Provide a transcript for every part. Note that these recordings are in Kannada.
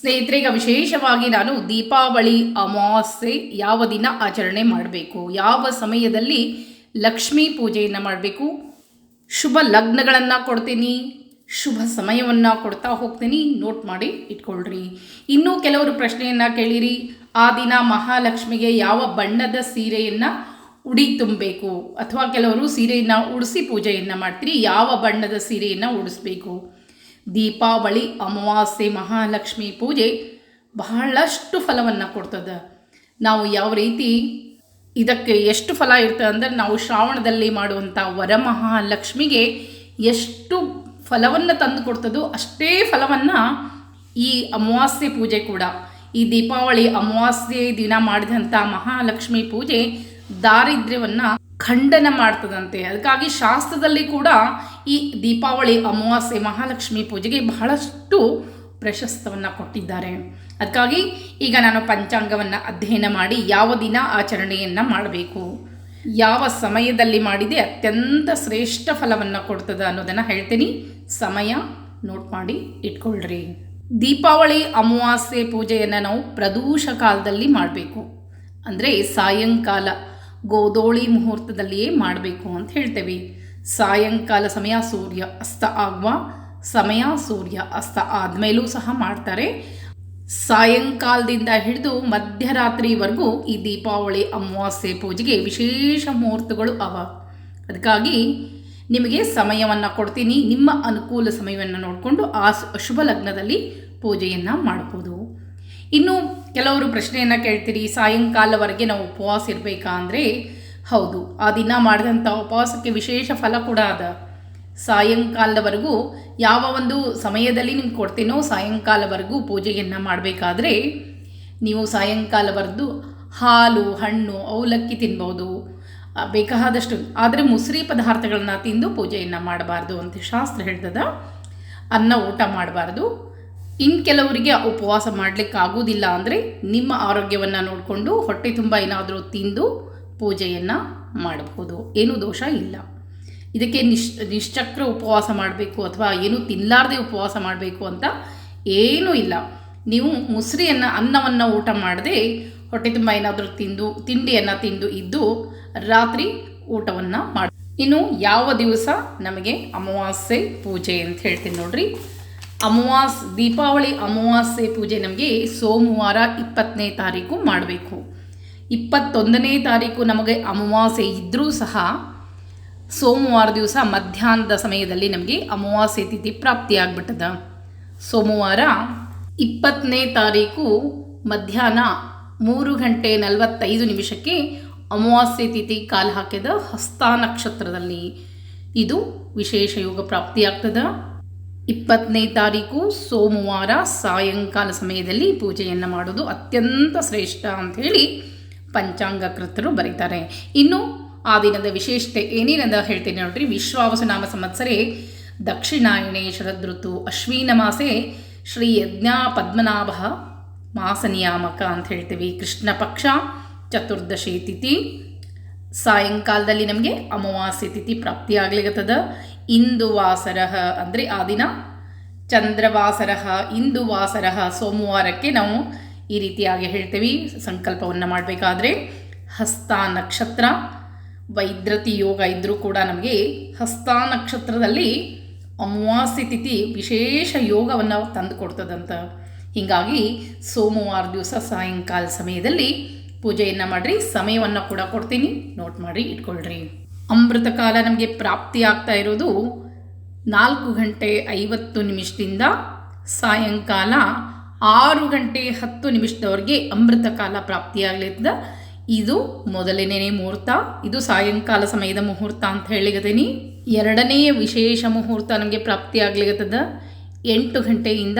ಸ್ನೇಹಿತರೆ ಈಗ ವಿಶೇಷವಾಗಿ ನಾನು ದೀಪಾವಳಿ ಅಮಾವಾಸ್ಯೆ ಯಾವ ದಿನ ಆಚರಣೆ ಮಾಡಬೇಕು? ಯಾವ ಸಮಯದಲ್ಲಿ ಲಕ್ಷ್ಮೀ ಪೂಜೆಯನ್ನು ಮಾಡಬೇಕು? ಶುಭ ಲಗ್ನಗಳನ್ನು ಕೊಡ್ತೀನಿ, ಶುಭ ಸಮಯವನ್ನು ಕೊಡ್ತಾ ಹೋಗ್ತೀನಿ. ನೋಟ್ ಮಾಡಿ ಇಟ್ಕೊಳ್ರಿ. ಇನ್ನೂ ಕೆಲವರು ಪ್ರಶ್ನೆಯನ್ನು ಕೇಳಿರಿ. ಆ ದಿನ ಮಹಾಲಕ್ಷ್ಮಿಗೆ ಯಾವ ಬಣ್ಣದ ಸೀರೆಯನ್ನು ಉಡಿ ತುಂಬಬೇಕು? ಅಥವಾ ಕೆಲವರು ಸೀರೆಯನ್ನು ಉಡಿಸಿ ಪೂಜೆಯನ್ನು ಮಾಡ್ತೀರಿ. ಯಾವ ಬಣ್ಣದ ಸೀರೆಯನ್ನು ಉಡಿಸ್ಬೇಕು? ದೀಪಾವಳಿ, ಅಮಾವಾಸ್ಯೆ, ಮಹಾಲಕ್ಷ್ಮಿ ಪೂಜೆ ಬಹಳಷ್ಟು ಫಲವನ್ನು ಕೊಡ್ತದೆ. ನಾವು ಯಾವ ರೀತಿ ಇದಕ್ಕೆ ಎಷ್ಟು ಫಲ ಇರ್ತದೆ ಅಂದರೆ ನಾವು ಶ್ರಾವಣದಲ್ಲಿ ಮಾಡುವಂಥ ವರಮಹಾಲಕ್ಷ್ಮಿಗೆ ಎಷ್ಟು ಫಲವನ್ನು ತಂದು ಕೊಡ್ತದೋ ಅಷ್ಟೇ ಫಲವನ್ನು ಈ ಅಮಾವಾಸ್ಯೆ ಪೂಜೆ ಕೂಡ. ಈ ದೀಪಾವಳಿ, ಅಮಾವಾಸ್ಯೆ ದಿನ ಮಾಡಿದಂಥ ಮಹಾಲಕ್ಷ್ಮಿ ಪೂಜೆ ದಾರಿದ್ರ್ಯವನ್ನು ಖಂಡನ ಮಾಡ್ತದಂತೆ. ಅದಕ್ಕಾಗಿ ಶಾಸ್ತ್ರದಲ್ಲಿ ಕೂಡ ಈ ದೀಪಾವಳಿ, ಅಮಾವಾಸ್ಯೆ, ಮಹಾಲಕ್ಷ್ಮಿ ಪೂಜೆಗೆ ಬಹಳಷ್ಟು ಪ್ರಶಸ್ತವನ್ನು ಕೊಟ್ಟಿದ್ದಾರೆ. ಅದಕ್ಕಾಗಿ ಈಗ ನಾನು ಪಂಚಾಂಗವನ್ನು ಅಧ್ಯಯನ ಮಾಡಿ ಯಾವ ದಿನ ಆಚರಣೆಯನ್ನು ಮಾಡಬೇಕು, ಯಾವ ಸಮಯದಲ್ಲಿ ಮಾಡಿದೆ ಅತ್ಯಂತ ಶ್ರೇಷ್ಠ ಫಲವನ್ನು ಕೊಡ್ತದೆ ಅನ್ನೋದನ್ನು ಹೇಳ್ತೀನಿ. ಸಮಯ ನೋಟ್ ಮಾಡಿ ಇಟ್ಕೊಳ್ರಿ. ದೀಪಾವಳಿ, ಅಮಾವಾಸ್ಯೆ ಪೂಜೆಯನ್ನು ನಾವು ಪ್ರದೂಷ ಕಾಲದಲ್ಲಿ ಮಾಡಬೇಕು. ಅಂದರೆ ಸಾಯಂಕಾಲ. ಗೋಧೋಳಿ ಮುಹೂರ್ತದಲ್ಲಿಯೇ ಮಾಡಬೇಕು ಅಂತ ಹೇಳ್ತೇವೆ. ಸಾಯಂಕಾಲ ಸಮಯ ಸೂರ್ಯ ಅಸ್ತ ಆಗುವ ಸಮಯ ಸೂರ್ಯ ಅಸ್ತ ಆದಮೇಲೂ ಸಹ ಮಾಡ್ತಾರೆ. ಸಾಯಂಕಾಲದಿಂದ ಹಿಡಿದು ಮಧ್ಯರಾತ್ರಿವರೆಗೂ ಈ ದೀಪಾವಳಿ ಅಮಾವಾಸ್ಯೆ ಪೂಜೆಗೆ ವಿಶೇಷ ಮುಹೂರ್ತಗಳು ಅವ. ಅದಕ್ಕಾಗಿ ನಿಮಗೆ ಸಮಯವನ್ನು ಕೊಡ್ತೀನಿ. ನಿಮ್ಮ ಅನುಕೂಲ ಸಮಯವನ್ನು ನೋಡಿಕೊಂಡು ಆ ಶುಭ ಲಗ್ನದಲ್ಲಿ ಪೂಜೆಯನ್ನು ಮಾಡ್ಬೋದು. ಇನ್ನು ಕೆಲವರು ಪ್ರಶ್ನೆಯನ್ನು ಕೇಳ್ತೀರಿ, ಸಾಯಂಕಾಲವರೆಗೆ ನಾವು ಉಪವಾಸ ಇರಬೇಕಾ ಅಂದರೆ, ಹೌದು. ಆ ದಿನ ಮಾಡಿದಂಥ ಉಪವಾಸಕ್ಕೆ ವಿಶೇಷ ಫಲ ಕೂಡ ಅದ. ಸಾಯಂಕಾಲದವರೆಗೂ ಯಾವ ಒಂದು ಸಮಯದಲ್ಲಿ ನಿಮ್ಗೆ ಕೊಡ್ತೀನೋ ಸಾಯಂಕಾಲವರೆಗೂ ಪೂಜೆಯನ್ನು ಮಾಡಬೇಕಾದ್ರೆ, ನೀವು ಸಾಯಂಕಾಲವರೆದು ಹಾಲು, ಹಣ್ಣು, ಅವಲಕ್ಕಿ ತಿನ್ಬೋದು. ಬೇಕಾದಷ್ಟು. ಆದರೆ ಮುಸ್ರಿ ಪದಾರ್ಥಗಳನ್ನ ತಿಂದು ಪೂಜೆಯನ್ನು ಮಾಡಬಾರ್ದು ಅಂತ ಶಾಸ್ತ್ರ ಹೇಳ್ತದ. ಅನ್ನ ಊಟ ಮಾಡಬಾರ್ದು. ಇನ್ನು ಕೆಲವರಿಗೆ ಉಪವಾಸ ಮಾಡಲಿಕ್ಕೆ ಆಗೋದಿಲ್ಲ ಅಂದರೆ ನಿಮ್ಮ ಆರೋಗ್ಯವನ್ನು ನೋಡಿಕೊಂಡು ಹೊಟ್ಟೆ ತುಂಬ ಏನಾದರೂ ತಿಂದು ಪೂಜೆಯನ್ನು ಮಾಡಬಹುದು. ಏನೂ ದೋಷ ಇಲ್ಲ. ಇದಕ್ಕೆ ನಿಶ್, ನಿಶ್ಚಕ್ರ ಉಪವಾಸ ಮಾಡಬೇಕು ಅಥವಾ ಏನೂ ತಿನ್ನಲಾರ್ದೆ ಉಪವಾಸ ಮಾಡಬೇಕು ಅಂತ ಏನೂ ಇಲ್ಲ. ನೀವು ಮುಸ್ರಿಯನ್ನು, ಅನ್ನವನ್ನು ಊಟ ಮಾಡದೆ ಹೊಟ್ಟೆ ತುಂಬ ಏನಾದರೂ ತಿಂದು, ತಿಂಡಿಯನ್ನು ತಿಂದು ಇದ್ದು ರಾತ್ರಿ ಊಟವನ್ನು ಮಾಡಿ ಇನ್ನು ಯಾವ ದಿವಸ ನಮಗೆ ಅಮಾವಾಸ್ಯೆ ಪೂಜೆ ಅಂತ ಹೇಳ್ತೀನಿ ನೋಡ್ರಿ. ಅಮಾವಾಸ್ ದೀಪಾವಳಿ ಅಮಾವಾಸ್ಯೆ ಪೂಜೆ ನಮಗೆ ಸೋಮವಾರ ಇಪ್ಪತ್ತನೇ ತಾರೀಕು ಮಾಡಬೇಕು. ಇಪ್ಪತ್ತೊಂದನೇ ತಾರೀಕು ನಮಗೆ ಅಮಾವಾಸ್ಯೆ ಇದ್ದರೂ ಸಹ ಸೋಮವಾರ ದಿವಸ ಮಧ್ಯಾಹ್ನದ ಸಮಯದಲ್ಲಿ ನಮಗೆ ಅಮಾವಾಸ್ಯೆ ತಿಥಿ ಪ್ರಾಪ್ತಿಯಾಗ್ಬಿಟ್ಟದ ಸೋಮವಾರ ಇಪ್ಪತ್ತನೇ ತಾರೀಕು ಮಧ್ಯಾಹ್ನ ಮೂರು ಗಂಟೆ ನಲವತ್ತೈದು ನಿಮಿಷಕ್ಕೆ ಅಮಾವಾಸ್ಯೆ ತಿಥಿ ಕಾಲು ಹಾಕಿದ ಹಸ್ತ ನಕ್ಷತ್ರದಲ್ಲಿ ಇದು ವಿಶೇಷ ಯೋಗ ಪ್ರಾಪ್ತಿಯಾಗ್ತದ ಇಪ್ಪತ್ತನೇ ತಾರೀಕು ಸೋಮವಾರ ಸಾಯಂಕಾಲ ಸಮಯದಲ್ಲಿ ಪೂಜೆಯನ್ನು ಮಾಡೋದು ಅತ್ಯಂತ ಶ್ರೇಷ್ಠ ಅಂಥೇಳಿ ಪಂಚಾಂಗಕೃತರು ಬರೀತಾರೆ. ಇನ್ನು ಆ ದಿನದ ವಿಶೇಷತೆ ಏನೇನದ ಹೇಳ್ತೀನಿ ನೋಡ್ರಿ. ವಿಶ್ವಾವಸನಾಮ ಸಂವತ್ಸರೆ ದಕ್ಷಿಣಾಯಣೆ ಶರದೃತು ಅಶ್ವಿನ ಮಾಸೆ ಶ್ರೀ ಯಜ್ಞಾ ಪದ್ಮನಾಭ ಮಾಸ ನಿಯಾಮಕ ಅಂತ ಹೇಳ್ತೀವಿ. ಕೃಷ್ಣ ಪಕ್ಷ ಚತುರ್ದಶಿ ತಿಥಿ. ಸಾಯಂಕಾಲದಲ್ಲಿ ನಮಗೆ ಅಮಾವಾಸ್ಯೆ ತಿಥಿ ಪ್ರಾಪ್ತಿಯಾಗ್ಲಿಗತ್ತದ ಇಂದು ವಾಸರಹ ಅಂದರೆ ಆ ದಿನ ಇಂದು ವಾಸರಹ ಸೋಮವಾರಕ್ಕೆ ನಾವು ಈ ರೀತಿಯಾಗಿ ಹೇಳ್ತೀವಿ. ಸಂಕಲ್ಪವನ್ನು ಮಾಡಬೇಕಾದ್ರೆ ಹಸ್ತ ನಕ್ಷತ್ರ, ವೈದ್ರತಿ ಯೋಗ ಇದ್ದರೂ ಕೂಡ ನಮಗೆ ಹಸ್ತ ನಕ್ಷತ್ರದಲ್ಲಿ ಅಮಾವಾಸ್ಯ ತಿಥಿ ವಿಶೇಷ ಯೋಗವನ್ನು ತಂದು ಕೊಡ್ತದಂತ ಹೀಗಾಗಿ ಸೋಮವಾರ ದಿವಸ ಸಾಯಂಕಾಲ ಸಮಯದಲ್ಲಿ ಪೂಜೆಯನ್ನು ಮಾಡಿರಿ, ಸಮಯವನ್ನು ಕೂಡ ಕೊಡ್ತೀನಿ. ನೋಟ್ ಮಾಡಿ ಇಟ್ಕೊಳ್ರಿ. ಅಮೃತ ಕಾಲ ನಮಗೆ ಪ್ರಾಪ್ತಿ ಆಗ್ತಾ ಇರೋದು ನಾಲ್ಕು ಗಂಟೆ ಐವತ್ತು ನಿಮಿಷದಿಂದ ಸಾಯಂಕಾಲ ಆರು ಗಂಟೆ ಹತ್ತು ನಿಮಿಷದವರೆಗೆ ಅಮೃತ ಕಾಲ ಪ್ರಾಪ್ತಿಯಾಗಲಿದ್ದ ಇದು ಮೊದಲನೇ ಮುಹೂರ್ತ, ಇದು ಸಾಯಂಕಾಲ ಸಮಯದ ಮುಹೂರ್ತ ಅಂತ ಹೇಳಿಗತೀನಿ ಎರಡನೆಯ ವಿಶೇಷ ಮುಹೂರ್ತ ನಮಗೆ ಪ್ರಾಪ್ತಿಯಾಗ್ಲಿಗತ್ತದ ಎಂಟು ಗಂಟೆಯಿಂದ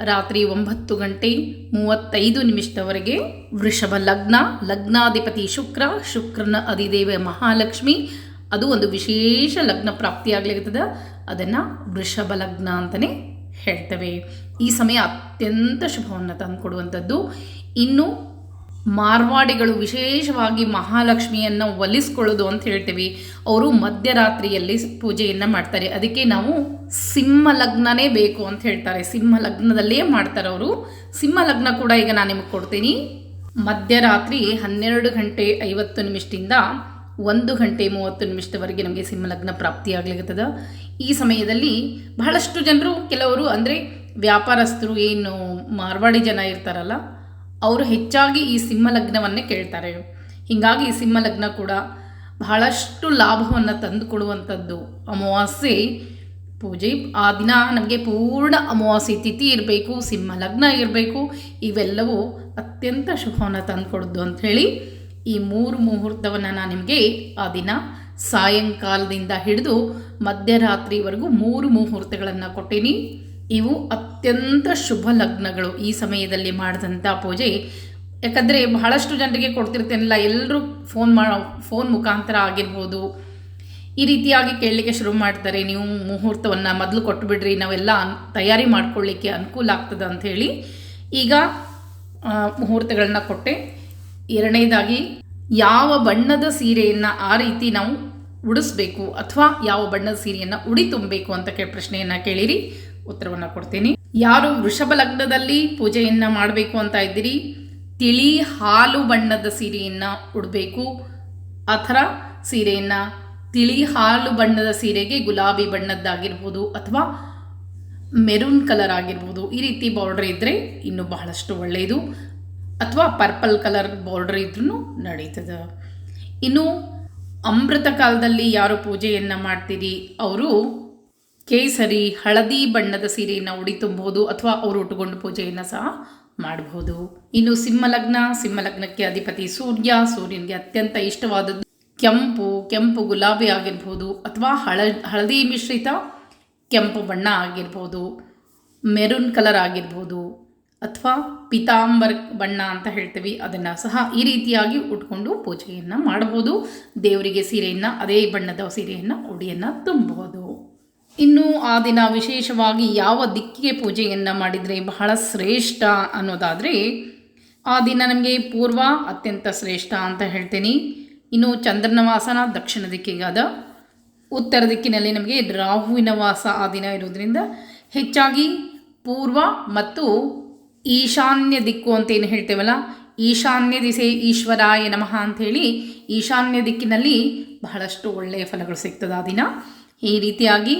ರಾತ್ರಿ ಒಂಬತ್ತು ಗಂಟೆ ಮೂವತ್ತೈದು ನಿಮಿಷದವರೆಗೆ ವೃಷಭ ಲಗ್ನ, ಲಗ್ನಾಧಿಪತಿ ಶುಕ್ರ, ಶುಕ್ರನ ಅಧಿದೇವ ಮಹಾಲಕ್ಷ್ಮಿ. ಅದು ಒಂದು ವಿಶೇಷ ಲಗ್ನ ಪ್ರಾಪ್ತಿಯಾಗಲಿರ್ತದೆ. ಅದನ್ನು ವೃಷಭ ಲಗ್ನ ಅಂತಲೇ ಹೇಳ್ತೇವೆ. ಈ ಸಮಯ ಅತ್ಯಂತ ಶುಭವನ್ನು ತಂದುಕೊಡುವಂಥದ್ದು. ಇನ್ನು ಮಾರ್ವಾಡಿಗಳು ವಿಶೇಷವಾಗಿ ಮಹಾಲಕ್ಷ್ಮಿಯನ್ನು ಒಲಿಸ್ಕೊಳ್ಳೋದು ಅಂತ ಹೇಳ್ತೀವಿ. ಅವರು ಮಧ್ಯರಾತ್ರಿಯಲ್ಲಿ ಪೂಜೆಯನ್ನು ಮಾಡ್ತಾರೆ. ಅದಕ್ಕೆ ನಾವು ಸಿಂಹ ಲಗ್ನನೇ ಬೇಕು ಅಂತ ಹೇಳ್ತಾರೆ. ಸಿಂಹ ಲಗ್ನದಲ್ಲೇ ಮಾಡ್ತಾರೆ ಅವರು. ಸಿಂಹ ಲಗ್ನ ಕೂಡ ಈಗ ನಾನು ನಿಮಗೆ ಕೊಡ್ತೀನಿ. ಮಧ್ಯರಾತ್ರಿ ಹನ್ನೆರಡು ಗಂಟೆ ಐವತ್ತು ನಿಮಿಷದಿಂದ ಒಂದು ಗಂಟೆ ಮೂವತ್ತು ನಿಮಿಷದವರೆಗೆ ನಮಗೆ ಸಿಂಹಲಗ್ನ ಪ್ರಾಪ್ತಿಯಾಗ್ಲಿಕ್ಕತ್ತದ ಈ ಸಮಯದಲ್ಲಿ ಬಹಳಷ್ಟು ಜನರು ಕೆಲವರು ಅಂದರೆ ವ್ಯಾಪಾರಸ್ಥರು ಏನು ಮಾರ್ವಾಡಿ ಜನ ಇರ್ತಾರಲ್ಲ ಅವರು ಹೆಚ್ಚಾಗಿ ಈ ಸಿಂಹ ಲಗ್ನವನ್ನೇ ಕೇಳ್ತಾರೆ. ಹೀಗಾಗಿ ಈ ಸಿಂಹ ಲಗ್ನ ಕೂಡ ಬಹಳಷ್ಟು ಲಾಭವನ್ನು ತಂದುಕೊಡುವಂಥದ್ದು. ಅಮಾವಾಸ್ಯೆ ಪೂಜೆ, ಆ ದಿನ ನಮಗೆ ಪೂರ್ಣ ಅಮಾವಾಸ್ಯೆ ತಿಥಿ ಇರಬೇಕು ಸಿಂಹ ಲಗ್ನ ಇರಬೇಕು. ಇವೆಲ್ಲವೂ ಅತ್ಯಂತ ಶುಭವನ್ನು ತಂದುಕೊಡೋದು ಅಂಥೇಳಿ ಈ ಮೂರು ಮುಹೂರ್ತವನ್ನು ನಾನು ನಿಮಗೆ ಆ ದಿನ ಸಾಯಂಕಾಲದಿಂದ ಹಿಡಿದು ಮಧ್ಯರಾತ್ರಿವರೆಗೂ ಮೂರು ಮುಹೂರ್ತಗಳನ್ನು ಕೊಟ್ಟೀನಿ. ಇವು ಅತ್ಯಂತ ಶುಭ ಲಗ್ನಗಳು ಈ ಸಮಯದಲ್ಲಿ ಮಾಡಿದಂಥ ಪೂಜೆ. ಯಾಕಂದರೆ ಬಹಳಷ್ಟು ಜನರಿಗೆ ಕೊಡ್ತಿರ್ತೇನಲ್ಲ ಎಲ್ಲರೂ ಫೋನ್ ಮಾಡೋ ಫೋನ್ ಮುಖಾಂತರ ಆಗಿರ್ಬೋದು. ಈ ರೀತಿಯಾಗಿ ಕೇಳಲಿಕ್ಕೆ ಶುರು ಮಾಡ್ತಾರೆ. ನೀವು ಮುಹೂರ್ತವನ್ನು ಮೊದಲು ಕೊಟ್ಟುಬಿಡ್ರಿ ನಾವೆಲ್ಲ ತಯಾರಿ ಮಾಡ್ಕೊಳ್ಳಿಕ್ಕೆ ಅನುಕೂಲ ಆಗ್ತದೆ ಅಂಥೇಳಿ ಈಗ ಮುಹೂರ್ತಗಳನ್ನ ಕೊಟ್ಟೆ. ಎರಡನೇದಾಗಿ, ಯಾವ ಬಣ್ಣದ ಸೀರೆಯನ್ನು ಆ ರೀತಿ ನಾವು ಉಡಿಸ್ಬೇಕು ಅಥವಾ ಯಾವ ಬಣ್ಣದ ಸೀರೆಯನ್ನು ಉಡಿ ತುಂಬಬೇಕು ಅಂತ ಕೇಳಿ ಪ್ರಶ್ನೆಯನ್ನು ಕೇಳಿರಿ. ಉತ್ತರವನ್ನು ಕೊಡ್ತೀನಿ. ಯಾರು ವೃಷಭ ಲಗ್ನದಲ್ಲಿ ಪೂಜೆಯನ್ನು ಮಾಡಬೇಕು ಅಂತ ಇದ್ದೀರಿ, ತಿಳಿ ಹಾಲು ಬಣ್ಣದ ಸೀರೆಯನ್ನು ಉಡಬೇಕು. ಆ ಥರ ಸೀರೆಯನ್ನು ತಿಳಿ ಹಾಲು ಬಣ್ಣದ ಸೀರೆಗೆ ಗುಲಾಬಿ ಬಣ್ಣದ್ದಾಗಿರ್ಬೋದು ಅಥವಾ ಮೆರೂನ್ ಕಲರ್ ಆಗಿರ್ಬೋದು. ಈ ರೀತಿ ಬಾರ್ಡರ್ ಇದ್ದರೆ ಇನ್ನೂ ಬಹಳಷ್ಟು ಒಳ್ಳೆಯದು ಅಥವಾ ಪರ್ಪಲ್ ಕಲರ್ ಬಾರ್ಡರ್ ಇದ್ರೂ ನಡೀತದೆ. ಇನ್ನು ಅಮೃತ ಕಾಲದಲ್ಲಿ ಯಾರು ಪೂಜೆಯನ್ನು ಮಾಡ್ತೀರಿ, ಅವರು ಕೇಸರಿ ಹಳದಿ ಬಣ್ಣದ ಸೀರೆಯನ್ನು ಉಡಿ ತುಂಬಬಹುದು ಅಥವಾ ಅವರು ಉಟ್ಟುಕೊಂಡು ಪೂಜೆಯನ್ನು ಸಹ ಮಾಡಬಹುದು ಇನ್ನು ಸಿಂಹಲಗ್ನ, ಸಿಂಹಲಗ್ನಕ್ಕೆ ಅಧಿಪತಿ ಸೂರ್ಯ, ಸೂರ್ಯನಿಗೆ ಅತ್ಯಂತ ಇಷ್ಟವಾದದ್ದು ಕೆಂಪು ಕೆಂಪು ಗುಲಾಬಿ ಆಗಿರ್ಬೋದು ಅಥವಾ ಹಳ, ಹಳದಿ ಮಿಶ್ರಿತ ಕೆಂಪು ಬಣ್ಣ ಆಗಿರ್ಬೋದು, ಮೆರೂನ್ ಕಲರ್ ಆಗಿರ್ಬೋದು ಅಥವಾ ಪಿತಾಂಬರ್ ಬಣ್ಣ ಅಂತ ಹೇಳ್ತೀವಿ, ಅದನ್ನು ಸಹ ಈ ರೀತಿಯಾಗಿ ಉಟ್ಕೊಂಡು ಪೂಜೆಯನ್ನು ಮಾಡಬಹುದು ದೇವರಿಗೆ ಸೀರೆಯನ್ನು, ಅದೇ ಬಣ್ಣದ ಸೀರೆಯನ್ನು ಉಡಿಯನ್ನು ತುಂಬಬಹುದು ಇನ್ನು ಆ ದಿನ ವಿಶೇಷವಾಗಿ ಯಾವ ದಿಕ್ಕಿಗೆ ಪೂಜೆಯನ್ನು ಮಾಡಿದರೆ ಬಹಳ ಶ್ರೇಷ್ಠ ಅನ್ನೋದಾದರೆ ಆ ದಿನ ನಮಗೆ ಪೂರ್ವ ಅತ್ಯಂತ ಶ್ರೇಷ್ಠ ಅಂತ ಹೇಳ್ತೀನಿ. ಇನ್ನು ಚಂದ್ರನ ವಾಸನ ದಕ್ಷಿಣ ದಿಕ್ಕಿಗಾದ ಉತ್ತರ ದಿಕ್ಕಿನಲ್ಲಿ ನಮಗೆ ರಾಹುವಿನ ವಾಸ ಆ ದಿನ ಇರೋದರಿಂದ ಹೆಚ್ಚಾಗಿ ಪೂರ್ವ ಮತ್ತು ಈಶಾನ್ಯ ದಿಕ್ಕು ಅಂತ ಏನು ಹೇಳ್ತೇವಲ್ಲ, ಈಶಾನ್ಯ ದಿಸೆ ಈಶ್ವರಾಯ ನಮಃ ಅಂಥೇಳಿ ಈಶಾನ್ಯ ದಿಕ್ಕಿನಲ್ಲಿ ಬಹಳಷ್ಟು ಒಳ್ಳೆಯ ಫಲಗಳು ಸಿಗ್ತದೆ ಆ ದಿನ. ಈ ರೀತಿಯಾಗಿ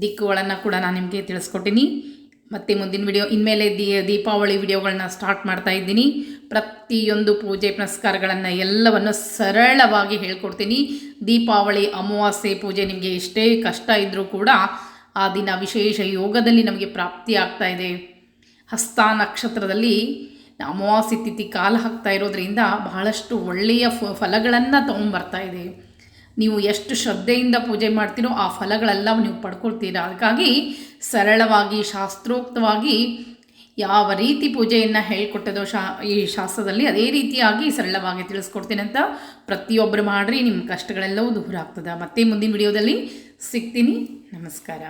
ದಿಕ್ಕುಗಳನ್ನು ಕೂಡ ನಾನು ನಿಮಗೆ ತಿಳಿಸ್ಕೊಟ್ಟಿನಿ. ಮತ್ತು ಮುಂದಿನ ವಿಡಿಯೋ ಇನ್ಮೇಲೆ ದೀ, ದೀಪಾವಳಿ ವಿಡಿಯೋಗಳನ್ನ ಸ್ಟಾರ್ಟ್ ಮಾಡ್ತಾ ಇದ್ದೀನಿ. ಪ್ರತಿಯೊಂದು ಪೂಜೆ ಪುನಸ್ಕಾರಗಳನ್ನು ಎಲ್ಲವನ್ನು ಸರಳವಾಗಿ ಹೇಳ್ಕೊಡ್ತೀನಿ. ದೀಪಾವಳಿ, ಅಮಾವಾಸ್ಯೆ ಪೂಜೆ ನಿಮಗೆ ಎಷ್ಟೇ ಕಷ್ಟ ಇದ್ದರೂ ಕೂಡ ಆ ದಿನ ವಿಶೇಷ ಯೋಗದಲ್ಲಿ ನಮಗೆ ಪ್ರಾಪ್ತಿ ಆಗ್ತಾ ಇದೆ. ಹಸ್ತ ನಕ್ಷತ್ರದಲ್ಲಿ ಅಮಾವಾಸ್ಯೆ ತಿಥಿ ಕಾಲ ಹಾಕ್ತಾ ಇರೋದ್ರಿಂದ ಬಹಳಷ್ಟು ಒಳ್ಳೆಯ ಫಲಗಳನ್ನು ತೊಗೊಂಬರ್ತಾ ಇದೆ. ನೀವು ಎಷ್ಟು ಶ್ರದ್ಧೆಯಿಂದ ಪೂಜೆ ಮಾಡ್ತೀರೋ ಆ ಫಲಗಳೆಲ್ಲ ನೀವು ಪಡ್ಕೊಳ್ತೀರ? ಅದಕ್ಕಾಗಿ ಸರಳವಾಗಿ, ಶಾಸ್ತ್ರೋಕ್ತವಾಗಿ ಯಾವ ರೀತಿ ಪೂಜೆಯನ್ನು ಹೇಳಿಕೊಟ್ಟದೋ ಶಾ, ಈ ಶಾಸ್ತ್ರದಲ್ಲಿ ಅದೇ ರೀತಿಯಾಗಿ ಸರಳವಾಗಿ ತಿಳಿಸ್ಕೊಡ್ತೀನಿ ಅಂತ ಪ್ರತಿಯೊಬ್ಬರು ಮಾಡಿರಿ, ನಿಮ್ಮ ಕಷ್ಟಗಳೆಲ್ಲವೂ ದೂರ ಆಗ್ತದೆ. ಮತ್ತೆ ಮುಂದಿನ ವಿಡಿಯೋದಲ್ಲಿ ಸಿಗ್ತೀನಿ. ನಮಸ್ಕಾರ.